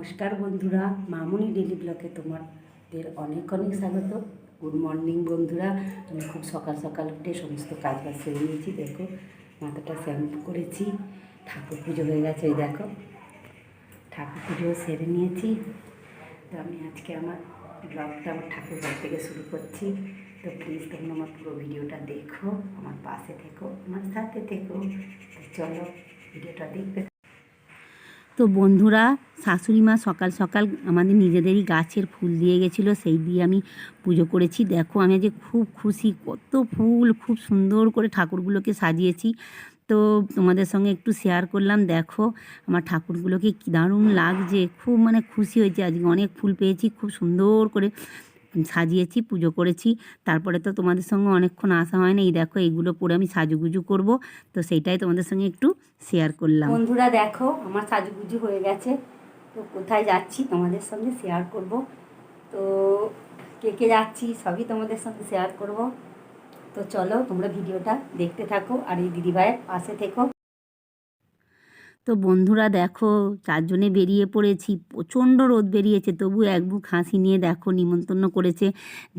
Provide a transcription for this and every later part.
নমস্কার বন্ধুরা, মামুনি ডেলি ব্লকে তোমাদের অনেক অনেক স্বাগত। গুড মর্নিং বন্ধুরা, আমি খুব সকাল সকাল উঠে সমস্ত কাজ বাজ সেরে নিয়েছি, দেখো মাথাটা শ্যাম্পু করেছি, ঠাকুর পুজো হয়ে গেছে ওই দেখো। ঠাকুর পুজো সেরে নিয়েছি। তো আমি আজকে আমার ব্লগটা আমার ঠাকুর ঘর থেকে শুরু করছি। তো প্লিজ তোমরা আমার পুরো ভিডিওটা দেখো, আমার পাশে থেকো, আমার সাথে থেকো। চলো ভিডিওটা দেখতে তো বন্ধুরা শাশুড়ি মা সকাল সকাল আমাদের নিজেদেরই গাছের ফুল দিয়ে গেছিল, সেই দিয়ে আমি পুজো করেছি। দেখো আমি যে খুব খুশি, কত ফুল, খুব সুন্দর করে ঠাকুরগুলোকে সাজিয়েছি। তো তোমাদের সঙ্গে একটু শেয়ার করলাম, দেখো আমার ঠাকুরগুলোকে কী দারুণ লাগছে, খুব মানে খুশি হয়েছে। আজকে অনেক ফুল পেয়েছি, খুব সুন্দর করে সাজিয়েছি, পুজো করেছি। তারপরে তো তোমাদের সঙ্গে অনেকক্ষণ আসা হয় না, এই দেখো এইগুলো পরে আমি সাজুগুজু করব। তো সেইটাই তোমাদের সঙ্গে একটু শেয়ার করলাম। বন্ধুরা দেখো, আমার সাজুগুজু হয়ে গেছে। তো কোথায় যাচ্ছি তোমাদের সঙ্গে শেয়ার করব। তো কে কে যাচ্ছি সবই তোমাদের সঙ্গে শেয়ার করব। তো চলো তোমরা ভিডিওটা দেখতে থাকো আর এই দিদিভাইয়ের পাশে থেকো। তো বন্ধুরা দেখো, চারজনে বেরিয়ে পড়েছি, প্রচণ্ড রোদ বেরিয়েছে, তবু এক বুক হাসি নিয়ে দেখো, নিমন্ত্রণ করেছে,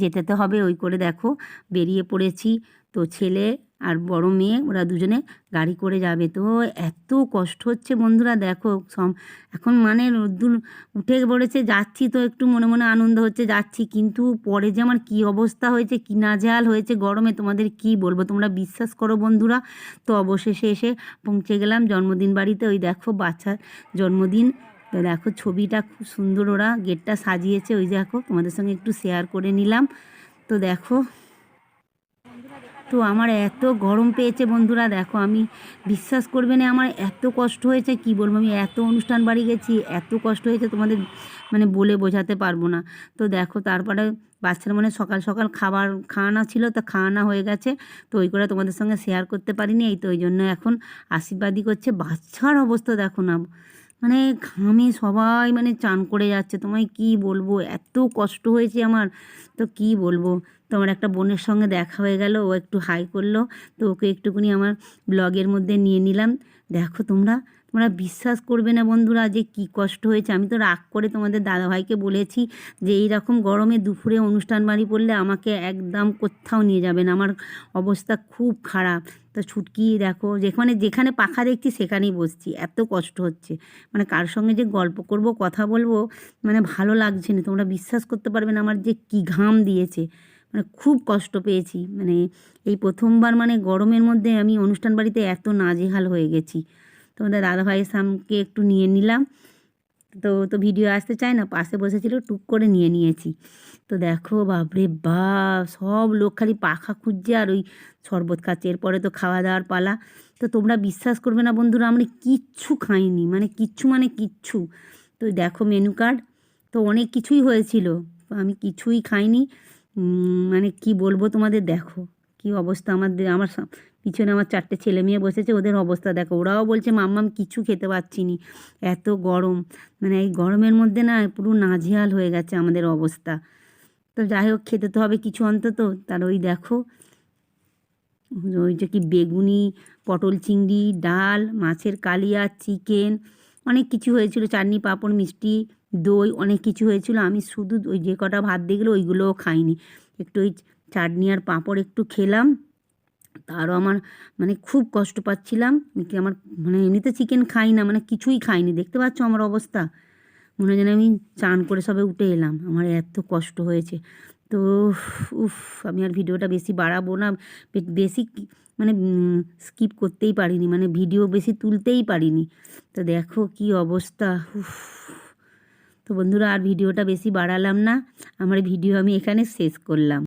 যেতে তো হবে ওই করে দেখো, বেরিয়ে পড়েছি। তো ছেলে আর বড় মেয়ে, ওরা দুজনে গাড়ি করে যাবে। তো এত কষ্ট হচ্ছে বন্ধুরা, দেখো সম, এখন মানে রোদ্দুর উঠে পড়েছে, যাচ্ছি তো একটু মনে মনে আনন্দ হচ্ছে, যাচ্ছি। কিন্তু পরে যে আমার কী অবস্থা হয়েছে, কী নাজেহাল হয়েছে গরমে, তোমাদের কি বলব? তোমরা বিশ্বাস করো বন্ধুরা। তো অবশেষে এসে পৌঁছে গেলাম জন্মদিন বাড়িতে। ওই দেখো বাচ্চার জন্মদিন। তো দেখো ছবিটা খুব সুন্দর, ওরা গেটটা সাজিয়েছে। ওই দেখো তোমাদের সঙ্গে একটু শেয়ার করে নিলাম। তো দেখো তো আমার এত গরম পেয়েছে বন্ধুরা, দেখো আমি বিশ্বাস করবে না, আমার এত কষ্ট হয়েছে, কি বলব আমি এত অনুষ্ঠান বাড়ি গেছি, এত কষ্ট হয়েছে তোমাদের মানে বলে বোঝাতে পারব না। তো দেখো তারপরে বাচ্চার মানে সকাল সকাল খাবার খাওয়ানো ছিল, তো খাওয়ানো হয়ে গেছে, তো ওই করে তোমাদের সঙ্গে শেয়ার করতে পারিনি, এই তো ওই জন্য এখন আশীর্বাদই করছে। বাচ্চার অবস্থা দেখো না মানে ঘামে সবাই মানে চান করে যাচ্ছে, তোমায় কি বলব, এত কষ্ট হয়েছে আমার, তো কি বলব। তো আমার একটা বোনের সঙ্গে দেখা হয়ে গেল, ও একটু হাই করল, তো ওকে একটুখানি আমার ব্লগের মধ্যে নিয়ে নিলাম। দেখো তোমরা তোমরা বিশ্বাস করবে না বন্ধুরা যে কি কষ্ট হয়েছে। আমি তো রাগ করে তোমাদের দাদাভাইকে বলেছি যে এই রকম গরমে দুপুরে অনুষ্ঠান বাড়ি পড়লে আমাকে একদম কোথাও নিয়ে যাবেন আমার অবস্থা খুব খারাপ। তো ছুটকি দেখো, যেখানে যেখানে পাখা দেখছি সেখানেই বসছি। এত কষ্ট হচ্ছে। মানে কার সঙ্গে যে গল্প করব, কথা বলব মানে ভালো লাগছে না। তোমরা বিশ্বাস করতে পারবে না আমার যে কী ঘাম দিয়েছে। মানে খুব কষ্ট পেয়েছি। মানে এই প্রথমবার মানে গরমের মধ্যে আমি অনুষ্ঠান বাড়িতে এত নাজেহাল হয়ে গেছি। তো তোমাদের দাদাভাইয়ের সামকে একটু নিয়ে নিলাম। তো তো ভিডিও আসতে চায় না, পাশে বসেছিল, টুক করে নিয়ে নিয়েছি। তো দেখো, বাপরে বাপ, সব লোক খালি পাখা খুঁজছে আর ওই শরবত খাচ্ছে। এরপরে তো খাওয়া দাওয়ার পালা। তো তোমরা বিশ্বাস করবে না বন্ধুরা, আমরা কিচ্ছু খাইনি। মানে কিচ্ছু মানে কিচ্ছু। তো দেখো, মেনু কার্ড। তো অনেক কিছুই হয়েছিল। আমি কিছুই খাইনি। মানে কি বলব তোমাদের? দেখো, কি অবস্থা আমাদের, আমার পিছনে আমার চারটে ছেলে মেয়ে বসেছে, ওদের অবস্থা দেখো। ওরাও বলছে, মাম্মাম, কিছু খেতে পাচ্ছি নি। এত গরম। মানে এই গরমের মধ্যে না, পুরো নাজেহাল হয়ে গেছে আমাদের অবস্থা। তো যাই হোক, খেতে তো হবে কিছু অন্তত। তার ওই দেখো, ওই যে কি বেগুনি, পটল চিংড়ি, ডাল, মাছের কালিয়া, চিকেন, অনেক কিছু হয়েছিল, চাটনি, পাঁপড়, মিষ্টি। দই অনেক কিছু হয়েছিল। আমি শুধু ওই যে কটা ভাত দেখলে ওইগুলোও খাইনি। একটু ওই চাটনি আর পাঁপড় একটু খেলাম। তারও আমার মানে খুব কষ্ট পাচ্ছিলাম। কি আমার মানে এমনিতে চিকেন খাই না মানে কিছুই খাইনি। দেখতে পাচ্ছ আমার অবস্থা? মনে যেন আমি চান করে সবে উঠে এলাম। আমার এত কষ্ট হয়েছে। তো উফ, আমি আর ভিডিওটা বেশি বাড়াবো না। বেশি মানে স্কিপ করতেই পারিনি। মানে ভিডিও বেশি তুলতেই পারিনি। তো দেখো কি অবস্থা। উফ। তো বন্ধুরা আর ভিডিওটা বেশি বাড়ালাম না। আমার ভিডিও আমি এখানে শেষ করলাম।